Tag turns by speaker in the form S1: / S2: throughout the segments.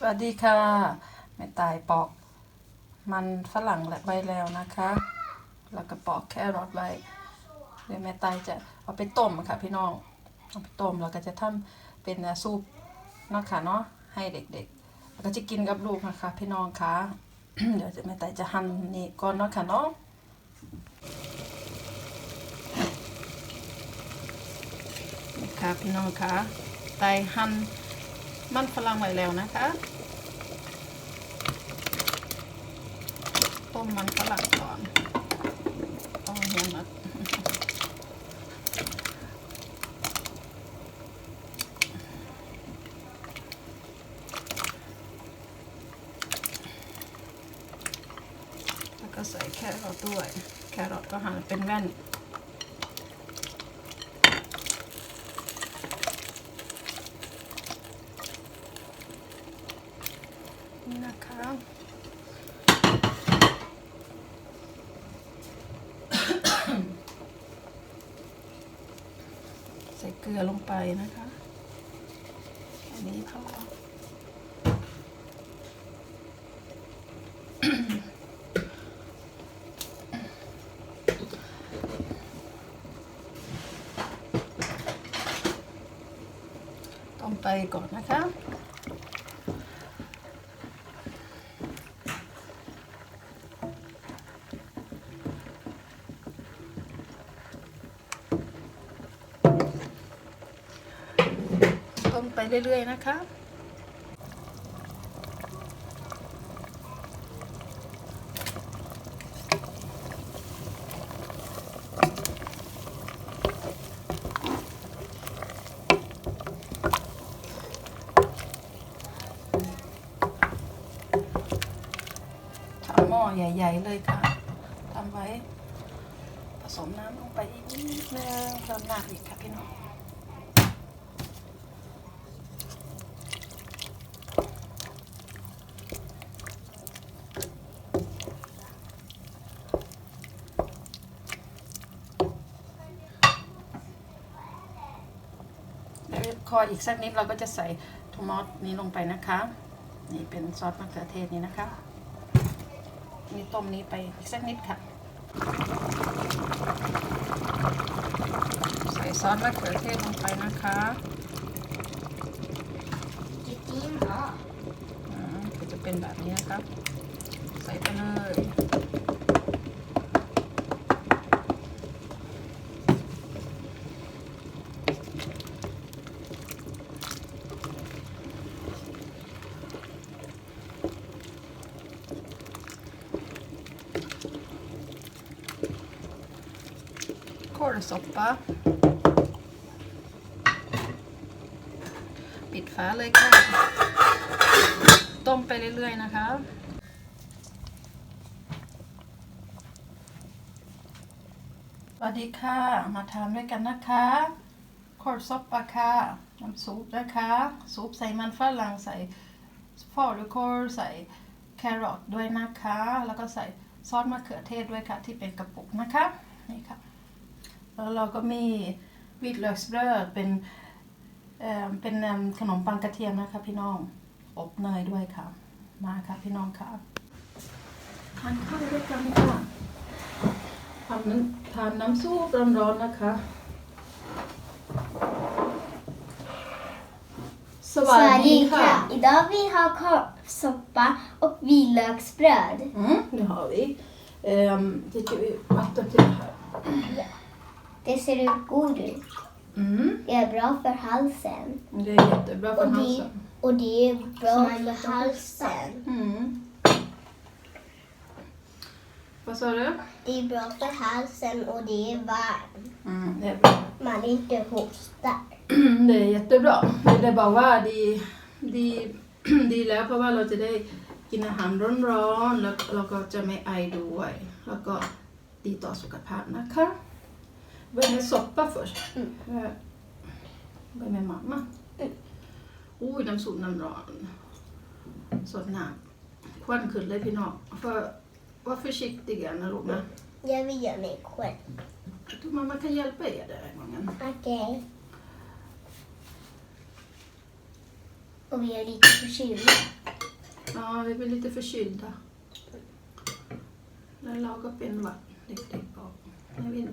S1: สวัสดีค่ะแม่ตายปอก มันฝรั่งไว้แล้วนะคะ แล้วก็ปอกแครอทไว้เดี๋ยวแม่ตายจะเอาไปต้มค่ะพี่น้องเอาไปต้มแล้วก็จะทำเป็นซุปเนาะค่ะเนาะให้เด็กๆ แล้วก็จะกินกับลูกนะคะ พี่น้องคะเดี๋ยวแม่ตายจะหั่นนี่ก่อนเนาะค่ะเนาะนะค่ะพี่น้องคะไตหั่น มันฝรั่งไว้แล้วนะคะ ต้มมันฝรั่งก่อนต้องเห็นนะแล้วก็ใส่แครอทด้วย แครอทก็หั่นเป็นแว่น นี่นะคะใส่เกลือลงไปนะคะ อันนี้พอต้องไปก่อนนะคะ ไปเรื่อย ๆ นะคะทำหม้อใหญ่ ๆ เลยค่ะทำไว้ ผสมน้ำลงไปอีกนิดนึงเพิ่มน้ำอีกค่ะพี่น้อง คอยอีกสักนิดเราก็จะใส่ทมอสนี้ลงไปนะคะ นี่เป็นซอสมะเขือเทศนี่นะคะนี่ต้มนี้ไปอีกสักนิดค่ะ ใส่ซอสมะเขือเทศลงไปนะคะ
S2: จริงเหรอ
S1: อ่าก็จะเป็นแบบนี้นะคะใส่ไปเลย kålsoppa ปิดฝาเลยค่ะ ต้มไปเรื่อยๆนะคะ สวัสดีค่ะ มาทานด้วยกันนะคะคอร์ซอปปะค่ะน้ำซุปนะคะ ซุปใส่มันฝรั่งใส่ฟอร์ดคอร์ใส่แครอทด้วยนะคะ แล้วก็ใส่ซอสมะเขือเทศด้วยค่ะ ที่เป็นกระปุกนะคะ นี่ค่ะ แล้วเราก็มีวิตเลสเบอร์เป็นเอ่อเป็นเอิ่มขนมปังกระเทียมนะคะพี่น้อง อบเนยด้วยค่ะ มาค่ะพี่น้องค่ะทานข้าวด้วยกันค่ะทานน้ำทานน้ำซุปร้อนๆนะคะส
S2: ส
S1: วัส
S2: วัส
S1: ดี
S2: ดี
S1: ค่ะ
S2: ค่ะ Idag vi har korvsoppa och vitlöksbröd.
S1: Mm, det har vi. Um, tycker vi vatten till det här.
S2: Det ser ut god ut.
S1: Mm,
S2: Det är bra för halsen.
S1: det är jättebra för
S2: Och det,
S1: halsen.
S2: och det är bra för halsen.
S1: Mm. Vad sa du?
S2: Det är bra för halsen och det är varmt.
S1: Mm, det är bra.
S2: Man inte hostar.
S1: det är jättebra. Det är baraว่าดีดี ดีแล้วเพราะว่าเราจะได้กินอาหารร้อนๆแล้วเราก็จะไม่ไอด้วยแล้วก็ดีต่อสุขภาพนะคะ เบอร์med soppa först.
S2: Mm.
S1: Eh, Börja med mamma. Oj,น้ำซุปน้ำร้อนสดน้ำควันขึ้นเลยพี่น้องför var försiktiga naลูกนะ
S2: Jag vill göra mig själv.
S1: Jag tror mamma kan hjälpa er den här gången.
S2: Okej. Och vi är lite förkylda.
S1: Ja, vi blir lite förkylda. När lagar upp en vatten riktigt bra. Jag vill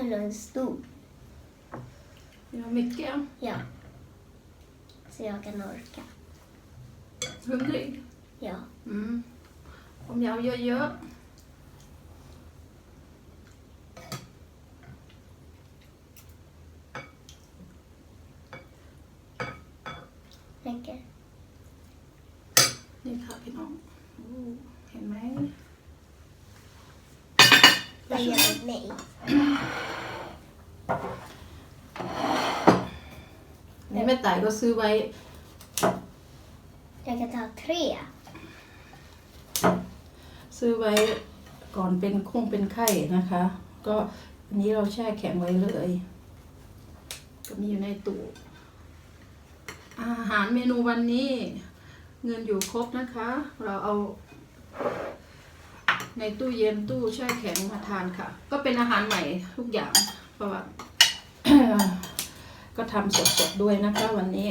S2: Är en stor.
S1: Vi har mycket.
S2: Ja. Så jag kan orka.
S1: Hungrig?
S2: Ja.
S1: Mm. Om jag gör gör. ต่ายก็ซื้อไว้
S2: Jag kan ta tre.
S1: ซื้อไว้ก่อนเป็นคงเป็นไข้นะคะ ก็อันนี้เราแช่แข็งไว้เลย ก็มีอยู่ในตู้อาหารเมนูวันนี้ เงินอยู่ครบนะคะ เราเอา ในตู้เย็นตู้แช่แข็งมาทานค่ะ ก็เป็นอาหารใหม่ทุกอย่างเพราะว่า ก็ทำสดๆด้วยนะคะวันนี้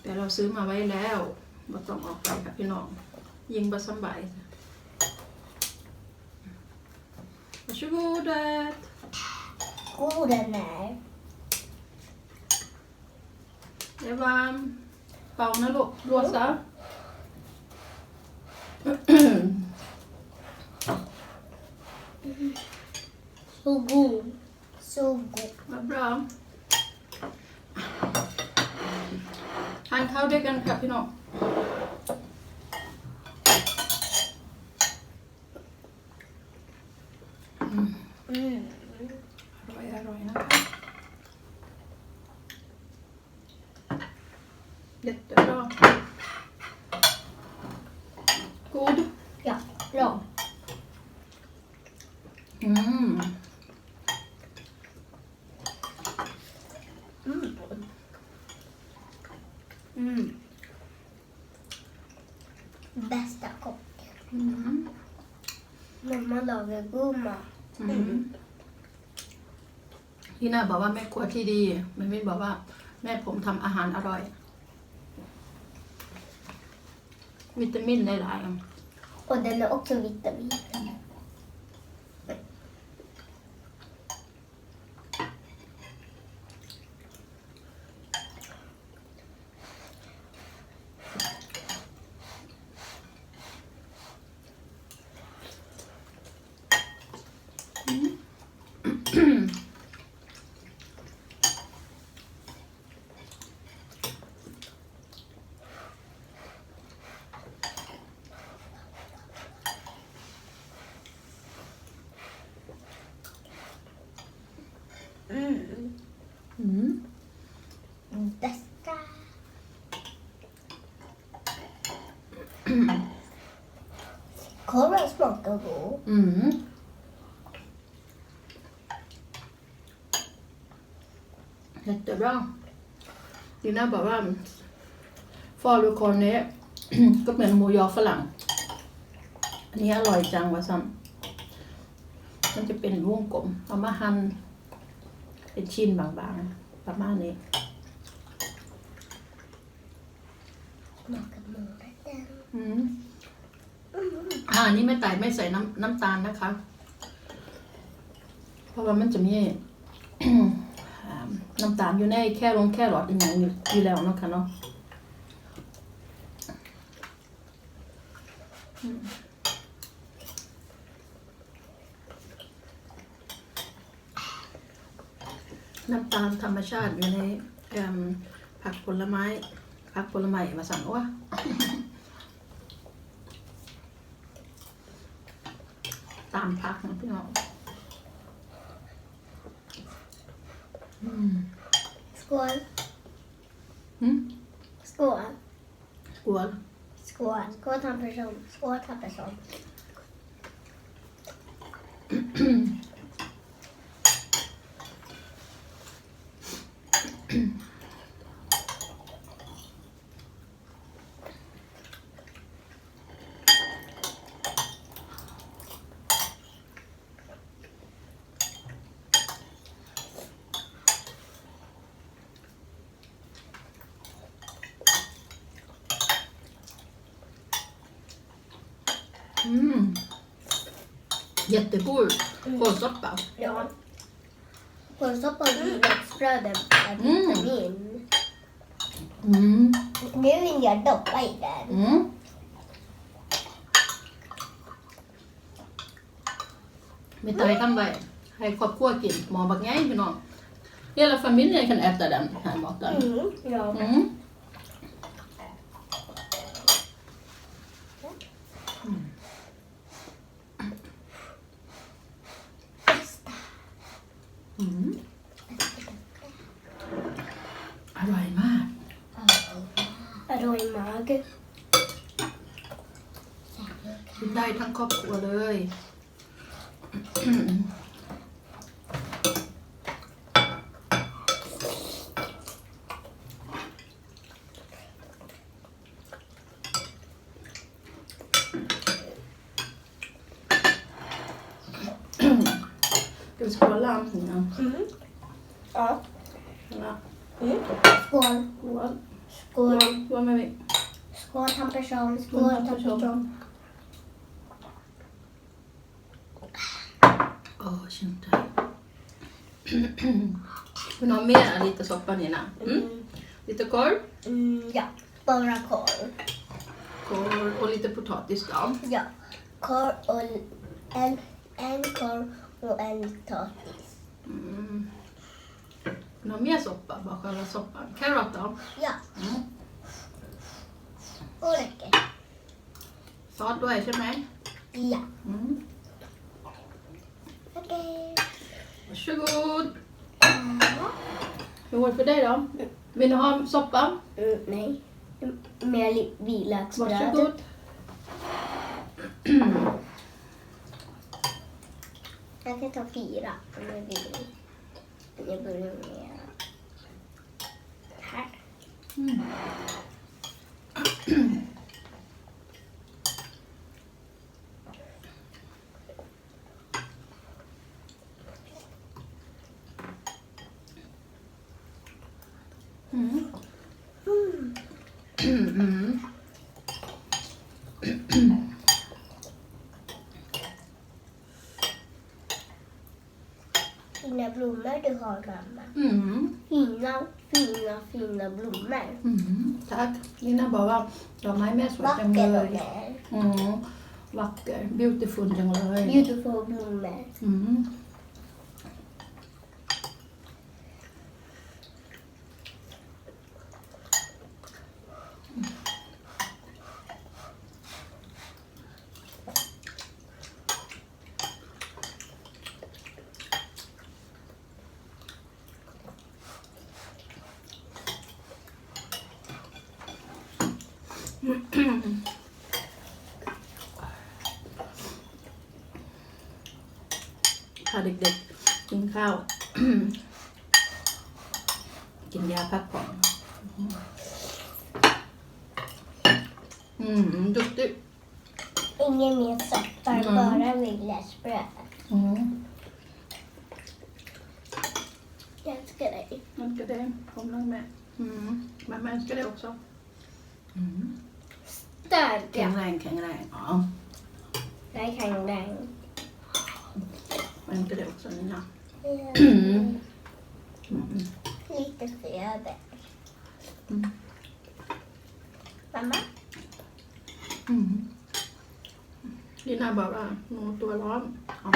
S1: แต่เราซื้อมาไว้แล้วบ่ต้องออกไปค่ะพี่น้อง ยิงบะสำบาย Varsågodet!
S2: God den är.
S1: Det är varm. เป่านะลูกรัวซะ
S2: Så god. Så god.
S1: Vad bra. ทานข้าวด้วยกันค่ะพี่น้อง
S2: Mm.
S1: อร่อยอร่อยนะคะ Jättebra. God.
S2: Ja, bra.
S1: Mm.
S2: Mm. Mm. Bästa kocken.
S1: Mm.
S2: Mamma lagar god mat.
S1: อืมพี่นาบอกว่าแม่ครัวที่ดีแม่วินบอกว่า แม่ผมทำอาหารอร่อย วิตามินหลายๆ
S2: Och den är också vitamin. Mm.
S1: อืม
S2: Bästa. Korven smakar god.
S1: อืมเด็ดบร้างดีน่าบอกว่าฟอลูคอนเนี้ยก็เป็นหมูยอฝรั่ง อันนี้อร่อยจังวะซัมมันจะเป็นวงกลมเอามาหั่นเป็นชิ้นบางๆ ประมาณนี้
S2: Smakar morgonen.
S1: อืมอ่าอันนี้ไม่ไต่ไม่ใส่น้ำน้ำตาลนะคะ เพราะว่ามันจะมี น้ำตาลอยู่ในแค่ลงแค่หลอดอีกอย่างอยู่อยู่แล้วเนาะค่ะเนาะน้ำตาลธรรมชาติอยู่ในผักผลไม้ ผักผลไม้มาสั่งว่าตามพักนะพี่น้องอืม
S2: Skål.
S1: หืม
S2: Skål.
S1: กลัว
S2: Skål. Skål tandperson. Skål tandperson.
S1: อ Mm. Jättegod kålsoppa.
S2: Ja. Kålsoppa och vitlöksbröd är vitamin.
S1: Mm.
S2: Nu vill jag doppa i den.
S1: Mm. มีเตยทำไว้ให้ครอบครัวกินหมอบักไงพี่น้อง Hela familjen kan äta den här maten.
S2: Mm, ja.
S1: Mm.
S2: Bästa.
S1: Mm. อร่อยมาก
S2: Arroy mag.
S1: กินได้ทั้งครอบครัวเลย
S2: Mm. Skål.
S1: Skål.
S2: Skål.
S1: Skål med mig.
S2: Skål tamperson.
S1: Skål,
S2: Skål
S1: tamperson. Åh, kände. Vill du ha mer lite soppa Nina? Mm.
S2: Mm.
S1: Lite korv.
S2: Mm, ja. Bara korv.
S1: Korv och lite potatis då.
S2: Ja. Korv och en, en korv och en potatis.
S1: Mm. Vill du ha mer soppa? Bara själva soppan. Karot då?
S2: Ja.
S1: Mm.
S2: Och räcker.
S1: Så, då är det mig.
S2: Ja.
S1: Mm.
S2: Okej. Okay.
S1: Varsågod. Mm. Hur går det för dig då? Vill du ha soppa?
S2: Mm, nej. Med vilaxbröd.
S1: Varsågod.
S2: Jag kan ta fyra om jag vill. Jag börjar med
S1: Mm. Mm. Mm.
S2: Fina blommor du har mamma.
S1: Mm.
S2: Fina, fina, fina blommor.
S1: Mm. Tack. Lina bara var de är med så att den
S2: Vacker
S1: bör-
S2: de är.
S1: Mm. Vacker. Beautiful จังเลย
S2: Beautiful blommor.
S1: อื พาเด็กๆกินข้าว กินยาพักผ่อนอืมดุกดิก
S2: Ingen mer soppa,
S1: Mm.
S2: bara vitlöksbröd.
S1: อืม
S2: Jag älskar dig.
S1: önskar det. Kom långt med. Mm. Mamma önskar det också. Mm. แข็
S2: Starka.
S1: งแรงแข็งแรงอ๋อ
S2: Jag kan den.
S1: Jag önskar det också Nina.
S2: Mm.
S1: Mm.
S2: Lite föder.
S1: Mm.
S2: Mamma?
S1: อืมลีน่าบอกว่าหนูตัวร้อนอ๋อ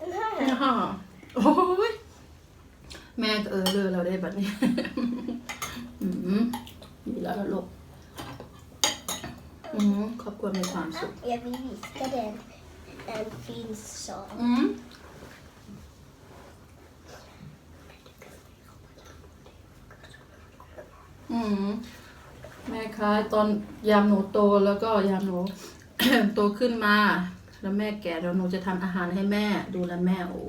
S2: Den här.
S1: ฮ่าโอ้ยแม่ก็เออเลอเราได้แบบนี้ อืม ดีแล้วล่ะลูกอืมครอบครัวมีความสุข
S2: Jag vill visa den en fin sak.
S1: อืม อืม แม่คะตอนยามหนูโตแล้วก็ยามหนู โตขึ้นมา แล้วแม่แก่แล้วหนูจะทำอาหารให้แม่ ดูแลแม่โอ้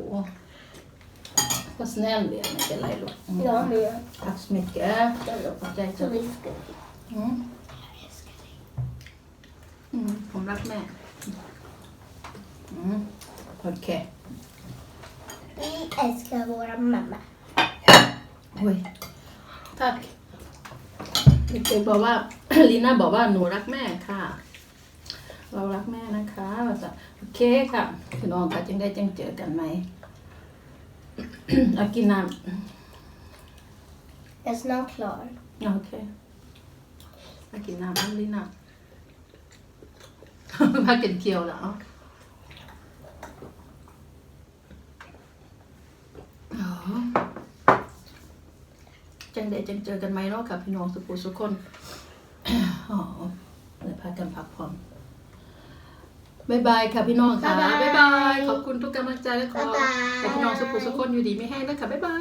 S1: ก็สแนลเดียวไม่เป็นไรหรอกอืม
S2: Jag med.
S1: Tack så mycket.
S2: Jag
S1: ขอบใจ
S2: Så
S1: จ้ะ
S2: vi ska...
S1: อืม
S2: Jag älskar dig.
S1: อืมผมรักแม่อืมโอเค
S2: Vi älskar våra mamma.
S1: โอ้ยทักเด็กๆบอกว่าลีน่าบอกว่าหนูรักแม่ค่ะ เรารักแม่นะคะว่าจะโอเคค่ะพี่น้องค่ะจึงได้จังเจอกันไหม เอากินน้
S2: Jag är snart klar. ำ
S1: โอเคเอากินน้ำน้ำลิน่ะมากินเคียวแล้วอ๋อจังได้จังเจอกันไหมเนาะกับพี่น้องสุขุสุกคน อ๋อเลยพากันพักผ่อน บายบายค่ะพี่น้องค่ะ
S2: บ๊ายบาย
S1: บ๊ายบาย ขอบคุณทุกกำลังใจและขอ
S2: บ๊ายบาย
S1: ให้พี่น้องสุขุสุกคนอยู่ดีไม่แห้งนะคะบ๊ายบาย